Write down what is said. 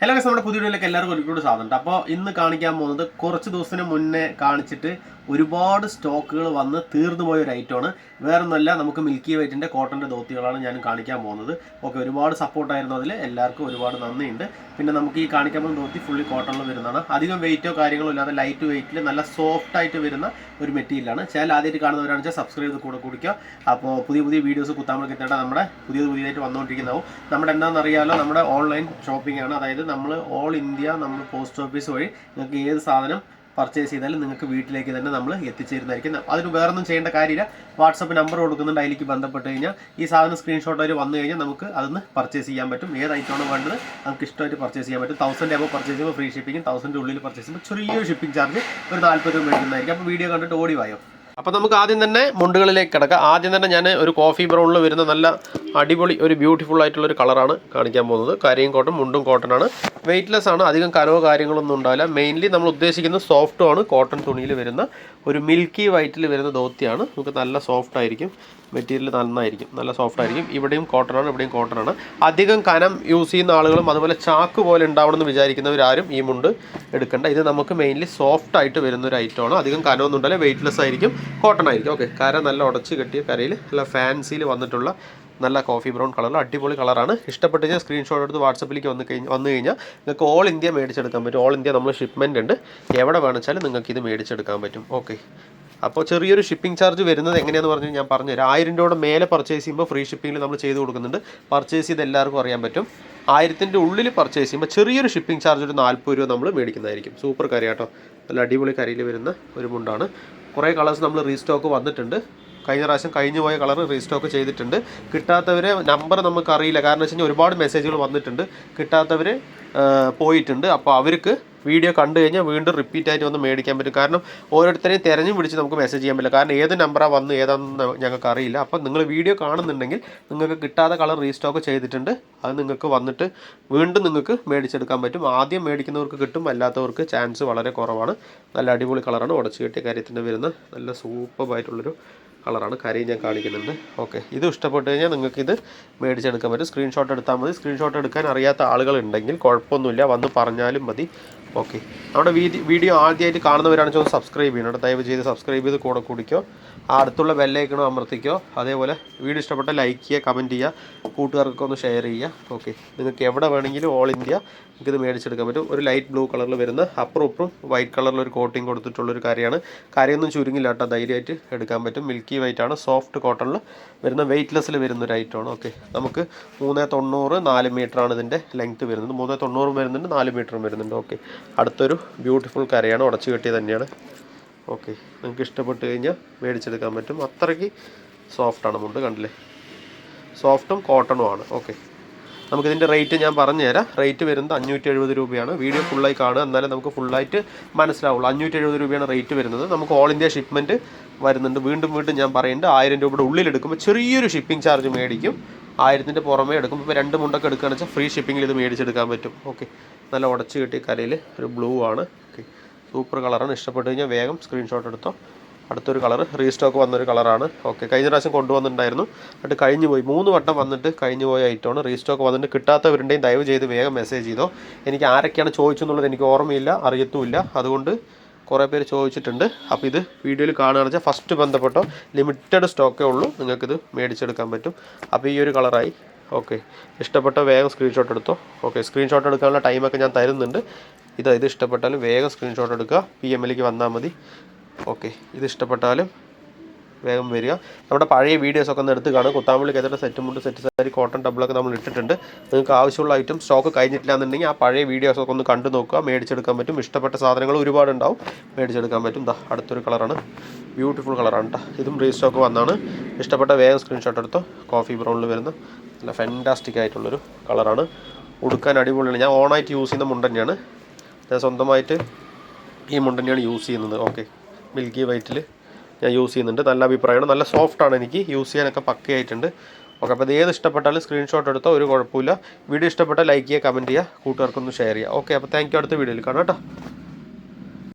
Hello guess നമ്മുടെ പുതിയ വീഡിയോയിലേക്ക് എല്ലാവർക്കും ഒരുപാട് സാധനം അപ്പോൾ ഇന്ന് കാണിക്കാൻ പോകുന്നത് കുറച്ച് ദിവസത്തിന് മുന്നേ കാണിച്ചിട്ട് ഒരുപാട് സ്റ്റോക്കുകൾ വന്ന് തീർന്നു പോയ ഒരു ഐറ്റമാണ് വേറെ ഒന്നുമല്ല നമുക്ക് മിൽക്കി വൈറ്റിന്റെ കോട്ടന്റെ ധോത്തികളാണ് ഞാൻ കാണിക്കാൻ പോകുന്നത്. ഓക്കെ ഒരുപാട് സപ്പോർട്ടായിരുന്നു അതിൽ എല്ലാവർക്കും ഒരുപാട് നന്ദിയുണ്ട്. പിന്നെ നമുക്ക് ഈ കാണിക്കാൻ പോകുന്ന ധോത്തി ഫുള്ളി കോട്ടണിൽ വരുന്നതാണ്. അധികം വെയിറ്റോ കാര്യങ്ങളോ ഇല്ലാതെ ലൈറ്റ് വെയിറ്റിൽ നല്ല സോഫ്റ്റ് ആയിട്ട് വരുന്ന ഒരു മെറ്റീരിയലാണ് ചാനൽ ആദ്യമായിട്ട് കാണുന്നവരാണെന്ന് വെച്ചാൽ സബ്സ്ക്രൈബ് ചെയ്ത് കൂടെ കുടിക്കുക അപ്പോൾ പുതിയ പുതിയ വീഡിയോസ് കുത്താമ്പൾ കിട്ടേണ്ട നമ്മുടെ പുതിയത് പുതിയതായിട്ട് വന്നുകൊണ്ടിരിക്കുന്നതാവും. നമ്മുടെ എന്താണെന്ന് അറിയാമല്ലോ നമ്മുടെ ഓൺലൈൻ ഷോപ്പിംഗ് ആണ്. അതായത് നമ്മൾ ഓൾ ഇന്ത്യ നമ്മൾ പോസ്റ്റ് ഓഫീസ് വഴി നിങ്ങൾക്ക് ഏത് സാധനം പർച്ചേസ് ചെയ്താലും നിങ്ങൾക്ക് വീട്ടിലേക്ക് തന്നെ നമ്മൾ എത്തിച്ചേരുന്നതായിരിക്കും. അതിന് വേറെ ഒന്നും ചെയ്യേണ്ട കാര്യമില്ല. വാട്സപ്പ് നമ്പർ കൊടുക്കുന്നുണ്ട് അതിലേക്ക് ബന്ധപ്പെട്ട് കഴിഞ്ഞാൽ. ഈ സാധനം സ്ക്രീൻഷോട്ട് അവർ വന്നു കഴിഞ്ഞാൽ നമുക്ക് അതൊന്ന് പർച്ചേസ് ചെയ്യാൻ പറ്റും. ഏത് ഐറ്റമാണ് വേണ്ടത്? നമുക്ക് ഇഷ്ടമായിട്ട് പർച്ചേസ് ചെയ്യാൻ പറ്റും. തൗസൻഡ് എബോ പർച്ചേസ് ചെയ്യുമ്പോൾ ഫ്രീ ഷിപ്പിംഗ് തൗസൻഡ് ഉള്ളിൽ പർച്ചേസ് ചെയ്യുമ്പോൾ ചെറിയൊരു ഷിപ്പിംഗ് ചാർജ് ഒരു നാൽപ്പത് രൂപ മേടിക്കുന്നതായിരിക്കും. അപ്പോൾ വീഡിയോ കണ്ടിട്ട് ഓടി വായോ? അപ്പോൾ നമുക്ക് ആദ്യം തന്നെ മുണ്ടുകളിലേക്ക് കിടക്കാം. ആദ്യം തന്നെ ഞാൻ ഒരു കോഫി ബ്രൗണിൽ വരുന്ന നല്ല അടിപൊളി ഒരു ബ്യൂട്ടിഫുൾ ആയിട്ടുള്ള ഒരു കളറാണ് കാണിക്കാൻ പോകുന്നത്. കരിയും കോട്ടൺ മുണ്ടും കോട്ടനാണ് വെയ്റ്റ്ലെസ് ആണ് അധികം കനവോ കാര്യങ്ങളൊന്നും ഉണ്ടാവില്ല. മെയിൻലി നമ്മൾ ഉദ്ദേശിക്കുന്നത് സോഫ്റ്റും ആണ് കോട്ടൺ തുണിയിൽ വരുന്ന ഒരു മിൽക്കി വൈറ്റിൽ വരുന്ന ധോത്തിയാണ്. നമുക്ക് നല്ല സോഫ്റ്റ് ആയിരിക്കും മെറ്റീരിയൽ നന്നായിരിക്കും നല്ല സോഫ്റ്റ് ആയിരിക്കും. ഇവിടെയും കോട്ടൺ ആണ് ഇവിടെയും കോട്ടൺ ആണ്. അധികം കനം യൂസ് ചെയ്യുന്ന ആളുകളും അതുപോലെ ചാക്ക് പോലെ ഉണ്ടാവണമെന്ന് വിചാരിക്കുന്നവരാരും ഈ മുണ്ട് എടുക്കേണ്ട. ഇത് നമുക്ക് മെയിൻലി സോഫ്റ്റ് ആയിട്ട് വരുന്ന ഒരു ഐറ്റമാണ് അധികം കനമൊന്നും ഉണ്ടല്ലേ വെയ്റ്റ്ലെസ് ആയിരിക്കും. കോട്ടൺ ആയിരിക്കും. ഓക്കെ കര നല്ല ഉടച്ച് കെട്ടിയ കരയിൽ നല്ല ഫാൻസിയിൽ വന്നിട്ടുള്ള നല്ല കോഫി ബ്രൗൺ കളറിൽ അടിപൊളി കളറാണ് ഇഷ്ടപ്പെട്ട് കഴിഞ്ഞാൽ സ്ക്രീൻഷോട്ട് എടുത്ത് വാട്സപ്പിലേക്ക് വന്ന് കഴിഞ്ഞ് വന്നു കഴിഞ്ഞാൽ നിങ്ങൾക്ക് ഓൾ ഇന്ത്യ മേടിച്ചെടുക്കാൻ പറ്റും. ഓൾ ഇന്ത്യ നമ്മൾ ഷിപ്മെന്റ് ഉണ്ട്. എവിടെ വേണമെച്ചാലും നിങ്ങൾക്ക് ഇത് മേടിച്ചെടുക്കാൻ പറ്റും. ഓക്കെ അപ്പോൾ ചെറിയൊരു ഷിപ്പിംഗ് ചാർജ് വരുന്നത് എങ്ങനെയാണെന്ന് പറഞ്ഞു ഞാൻ പറഞ്ഞുതരാം. ആയിരം രൂപയുടെ മേലെ പർച്ചേസ് ചെയ്യുമ്പോൾ ഫ്രീ ഷിപ്പിംഗിൽ നമ്മൾ ചെയ്ത് കൊടുക്കുന്നുണ്ട്. പർച്ചേസ് ചെയ്ത് എല്ലാവർക്കും അറിയാൻ പറ്റും. ആയിരത്തിന്റെ ഉള്ളിൽ പർച്ചേസ് ചെയ്യുമ്പോൾ ചെറിയൊരു ഷിപ്പിംഗ് ചാർജ് ഒരു നാൽപ്പത് രൂപ നമ്മൾ മേടിക്കുന്നതായിരിക്കും. സൂപ്പർ കറി കേട്ടോ നല്ല അടിപൊളി കറിയിൽ വരുന്ന ഒരു മുണ്ടാണ്. കുറേ കളേഴ്സ് നമ്മൾ റീസ്റ്റോക്ക് വന്നിട്ടുണ്ട്. കഴിഞ്ഞ പ്രാവശ്യം കഴിഞ്ഞു പോയ കളർ റീസ്റ്റോക്ക് ചെയ്തിട്ടുണ്ട്. കിട്ടാത്തവരെ നമ്പർ നമുക്ക് അറിയില്ല കാരണം വെച്ച് കഴിഞ്ഞാൽ ഒരുപാട് മെസ്സേജുകൾ വന്നിട്ടുണ്ട്. കിട്ടാത്തവർ പോയിട്ടുണ്ട്. അപ്പോൾ അവർക്ക് വീഡിയോ കണ്ടു കഴിഞ്ഞാൽ വീണ്ടും റിപ്പീറ്റ് ആയിട്ട് വന്ന് മേടിക്കാൻ പറ്റും. കാരണം ഓരോരുത്തരെയും തിരഞ്ഞു പിടിച്ച് നമുക്ക് മെസ്സേജ് ചെയ്യാൻ പറ്റില്ല. കാരണം ഏത് നമ്പറാണ് വന്ന് ഏതാണെന്ന് ഞങ്ങൾക്ക് അറിയില്ല. അപ്പോൾ നിങ്ങൾ വീഡിയോ കാണുന്നുണ്ടെങ്കിൽ നിങ്ങൾക്ക് കിട്ടാത്ത കളർ റീസ്റ്റോക്ക് ചെയ്തിട്ടുണ്ട്. അത് നിങ്ങൾക്ക് വന്നിട്ട് വീണ്ടും നിങ്ങൾക്ക് മേടിച്ചെടുക്കാൻ പറ്റും. ആദ്യം മേടിക്കുന്നവർക്ക് കിട്ടും. അല്ലാത്തവർക്ക് ചാൻസ് വളരെ കുറവാണ്. നല്ല അടിപൊളി കളറാണ്. ഉടച്ചു കെട്ടിയ കാര്യത്തിന്റെ വരുന്ന നല്ല സൂപ്പറായിട്ടുള്ളൊരു കളറാണ് കാര്യം ഞാൻ കാണിക്കുന്നുണ്ട്. ഓക്കെ ഇത് ഇഷ്ടപ്പെട്ട് കഴിഞ്ഞാൽ നിങ്ങൾക്ക് ഇത് മേടിച്ചെടുക്കാൻ പറ്റും. സ്ക്രീൻഷോട്ട് എടുത്താൽ മതി. സ്ക്രീൻഷോട്ട് എടുക്കാൻ അറിയാത്ത ആളുകളുണ്ടെങ്കിൽ കുഴപ്പമൊന്നുമില്ല. വന്ന് പറഞ്ഞാലും മതി. ഓക്കെ നമ്മുടെ വീഡിയോ ആദ്യമായിട്ട് കാണുന്നവരാണെന്ന് വെച്ചാൽ സബ്സ്ക്രൈബ് ചെയ്യണം. ദയവ് ചെയ്ത് സബ്സ്ക്രൈബ് ചെയ്ത് കൂടെ കുടിക്കോ. ആ അടുത്തുള്ള ബെല്ലൈക്കണോ അമർത്തിക്കോ. അതേപോലെ വീഡിയോ ഇഷ്ടപ്പെട്ട ലൈക്ക് ചെയ്യുക കമന്റ് ചെയ്യുക കൂട്ടുകാർക്കൊക്കെ ഒന്ന് ഷെയർ ചെയ്യുക. ഓക്കെ നിങ്ങൾക്ക് എവിടെ വേണമെങ്കിലും ഓൾ ഇന്ത്യ നിങ്ങൾക്ക് ഇത് മേടിച്ചെടുക്കാൻ പറ്റും. ഒരു ലൈറ്റ് ബ്ലൂ കളറിൽ വരുന്ന അപ്പുറം വൈറ്റ് കളറിൽ ഒരു കോട്ടിങ് കൊടുത്തിട്ടുള്ളൊരു കാര്യമാണ്. കാര്യമൊന്നും ചുരുങ്ങില്ല കേട്ടോ. ധൈര്യമായിട്ട് എടുക്കാൻ പറ്റും. മിൽക്കി വൈറ്റ് ആണ്. സോഫ്റ്റ് കോട്ടണിൽ വരുന്ന വെയ്റ്റ്ലെസ്സിൽ വരുന്ന ഒരു ഐറ്റമാണ് ഓക്കെ നമുക്ക് മൂന്ന് തൊണ്ണൂറ് നാല് മീറ്ററാണ് ഇതിന്റെ ലെങ്ത്ത് വരുന്നത്. മൂന്ന് തൊണ്ണൂറും വരുന്നുണ്ട് നാല് മീറ്ററും വരുന്നുണ്ട്. ഓക്കെ അടുത്തൊരു ബ്യൂട്ടിഫുൾ കരയാണ് ഉടച്ചു കെട്ടി തന്നെയാണ്. ഓക്കെ നിങ്ങൾക്ക് ഇഷ്ടപ്പെട്ട് കഴിഞ്ഞാൽ മേടിച്ചെടുക്കാൻ പറ്റും. അത്രയ്ക്ക് സോഫ്റ്റാണ് മുണ്ട് കണ്ടില്ലേ? സോഫ്റ്റും കോട്ടണും ആണ്. ഓക്കെ നമുക്കിതിന്റെ റേറ്റ് ഞാൻ പറഞ്ഞുതരാം. റേറ്റ് വരുന്നത് അഞ്ഞൂറ്റി എഴുപത് രൂപയാണ് വീഡിയോ ഫുള്ളായി കാണുക എന്നാലേ നമുക്ക് ഫുള്ളായിട്ട് മനസ്സിലാവുള്ളൂ. അഞ്ഞൂറ്റി എഴുപത് രൂപയാണ് റേറ്റ് വരുന്നത്. നമുക്ക് ഓൾ ഇന്ത്യ ഷിപ്മെന്റ് വരുന്നുണ്ട്. വീണ്ടും വീണ്ടും ഞാൻ പറയുന്നുണ്ട് ആയിരം രൂപയുടെ ഉള്ളിൽ എടുക്കുമ്പോൾ ചെറിയൊരു ഷിപ്പിംഗ് ചാർജ് മേടിക്കും. ആയിരത്തിന്റെ പുറമേ എടുക്കുമ്പോൾ ഇപ്പോൾ രണ്ട് മുണ്ടൊക്കെ എടുക്കുകയാണെന്ന് വെച്ചാൽ ഫ്രീ ഷിപ്പിംഗിൽ ഇത് മേടിച്ചെടുക്കാൻ പറ്റും. ഓക്കെ നല്ല ഉടച്ച് കിട്ടിയ കരയിൽ ഒരു ബ്ലൂ ആണ്. ഓക്കെ സൂപ്പർ കളറാണ് ഇഷ്ടപ്പെട്ട് കഴിഞ്ഞാൽ വേഗം സ്ക്രീൻഷോട്ട് എടുത്തോ. അടുത്തൊരു കളർ റീസ്റ്റോക്ക് വന്നൊരു കളറാണ് ഓക്കെ കഴിഞ്ഞ പ്രാവശ്യം കൊണ്ടുവന്നിട്ടുണ്ടായിരുന്നു. എന്നിട്ട് കഴിഞ്ഞു പോയി. മൂന്ന് വട്ടം വന്നിട്ട് കഴിഞ്ഞു പോയ ഐറ്റമാണ് റീസ്റ്റോക്ക് വന്നിട്ട് കിട്ടാത്തവരുടെയും ദയവ് ചെയ്ത് വേഗം മെസ്സേജ് ചെയ്തോ. എനിക്ക് ആരൊക്കെയാണ് ചോദിച്ചെന്നുള്ളത് എനിക്ക് ഓർമ്മയില്ല അറിയത്തുമില്ല. അതുകൊണ്ട് കുറേ പേര് ചോദിച്ചിട്ടുണ്ട്. അപ്പോൾ ഇത് വീഡിയോയിൽ കാണുകയാണെന്ന് വെച്ചാൽ ഫസ്റ്റ് ബന്ധപ്പെട്ടോ ലിമിറ്റഡ് സ്റ്റോക്കേ ഉള്ളൂ. നിങ്ങൾക്കിത് മേടിച്ചെടുക്കാൻ പറ്റും. അപ്പോൾ ഈ ഒരു കളറായി ഓക്കെ ഇഷ്ടപ്പെട്ട വേഗം സ്ക്രീൻഷോട്ട് എടുത്തോ. ഓക്കെ സ്ക്രീൻഷോട്ട് എടുക്കാനുള്ള ടൈമൊക്കെ ഞാൻ തരുന്നുണ്ട്. ഇത് ഇത് ഇഷ്ടപ്പെട്ടാലും വേഗം സ്ക്രീൻഷോട്ട് എടുക്കുക. പി എം എമ്മിലേക്ക് വന്നാൽ മതി. ഓക്കെ ഇത് ഇഷ്ടപ്പെട്ടാലും വേഗം വരിക. നമ്മുടെ പഴയ വീഡിയോസൊക്കെ ഒന്ന് എടുത്ത് കാണുക. എത്ര സെറ്റ് മുണ്ട് സെറ്റ് സാരി കോട്ടൺ ഡബിളൊക്കെ നമ്മൾ ഇട്ടിട്ടുണ്ട്. നിങ്ങൾക്ക് ആവശ്യമുള്ള ഐറ്റം സ്റ്റോക്ക് കഴിഞ്ഞിട്ടില്ല എന്നുണ്ടെങ്കിൽ ആ പഴയ വീഡിയോസൊക്കെ ഒന്ന് കണ്ടു നോക്കുക. മേടിച്ചെടുക്കാൻ പറ്റും. ഇഷ്ടപ്പെട്ട സാധനങ്ങൾ ഒരുപാട് ഉണ്ടാവും. മേടിച്ചെടുക്കാൻ പറ്റും. ദാ അടുത്തൊരു കളറാണ് ബ്യൂട്ടിഫുൾ കളറാണ് കേട്ടോ ഇതും റീസ്റ്റോക്ക് വന്നാണ്. ഇഷ്ടപ്പെട്ട വേഗം സ്ക്രീൻഷോട്ട് എടുത്തോ. കോഫി ബ്രൗണിൽ വരുന്ന നല്ല ഫെന്റാസ്റ്റിക് ആയിട്ടുള്ളൊരു കളറാണ്. ഉടുക്കാൻ അടിപൊളിയാണ്. ഞാൻ ഓണായിട്ട് യൂസ് ചെയ്യുന്ന മുണ്ട് തന്നെയാണ്. ഞാൻ സ്വന്തമായിട്ട് ഈ മുണ്ട് തന്നെയാണ് യൂസ് ചെയ്യുന്നത്. ഓക്കെ മിൽക്കി വൈറ്റിൽ ഞാൻ യൂസ് ചെയ്യുന്നുണ്ട്. നല്ല അഭിപ്രായമാണ്. നല്ല സോഫ്റ്റാണ് എനിക്ക്. യൂസ് ചെയ്യാനൊക്കെ പക്കയായിട്ടുണ്ട്. ഓക്കെ അപ്പോൾ ഇത് ഏത് ഇഷ്ടപ്പെട്ടാലും സ്ക്രീൻഷോട്ട് എടുത്തോ ഒരു കുഴപ്പമില്ല. വീഡിയോ ഇഷ്ടപ്പെട്ടാൽ ലൈക്ക് ചെയ്യുക കമന്റ് ചെയ്യുക കൂട്ടുകാർക്കൊന്ന് ഷെയർ ചെയ്യുക. ഓക്കെ അപ്പോൾ താങ്ക് യു അടുത്ത വീഡിയോയിൽ കാണാം കേട്ടോ.